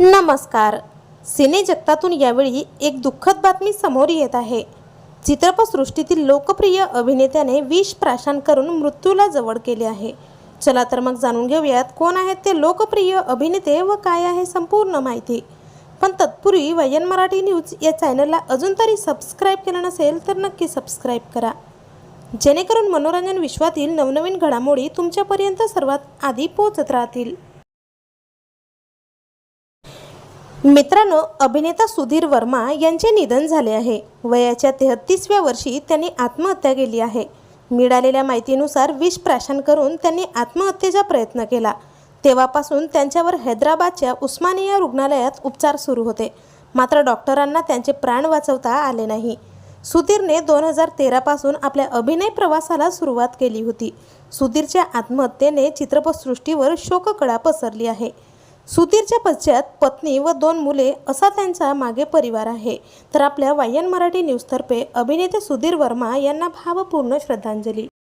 नमस्कार. सिने जगतातून यावेळी एक दुःखद बातमी समोर येत आहे. चित्रपटसृष्टीतील लोकप्रिय अभिनेत्याने विष प्राशन करून मृत्यूला जवळ केले आहे. चला तर मग जाणून घेऊयात कोण आहेत ते लोकप्रिय अभिनेते व काय आहे संपूर्ण माहिती. पण तत्पूर्वी वयन मराठी न्यूज या चॅनलला अजून तरी सबस्क्राईब केलं नसेल तर नक्की सबस्क्राईब करा. जेणेकरून मनोरंजन विश्वातील नवनवीन घडामोडी तुमच्यापर्यंत सर्वात आधी पोहोचत राहतील. मित्रांनो अभिनेता सुधीर वर्मा यांचे निधन झाले आहे. वयाच्या तेहत्तीसव्या वर्षी त्यांनी आत्महत्या केली आहे. मिळालेल्या माहितीनुसार विष प्राशन करून त्यांनी आत्महत्येचा प्रयत्न केला. तेव्हापासून त्यांच्यावर हैदराबादच्या उस्मानिया रुग्णालयात उपचार सुरू होते. मात्र डॉक्टरांना त्यांचे प्राण वाचवता आले नाही. सुधीरने दोन हजार तेरापासून आपल्या अभिनय प्रवासाला सुरुवात केली होती. सुधीरच्या आत्महत्येने चित्रपटसृष्टीवर शोककळा पसरली आहे. सुधीरच्या पश्चात पत्नी व दोन मुले असा त्यांचा मागे परिवार आहे. तर आपल्या वायन मराठी न्यूजतर्फे अभिनेते सुधीर वर्मा यांना भावपूर्ण श्रद्धांजली.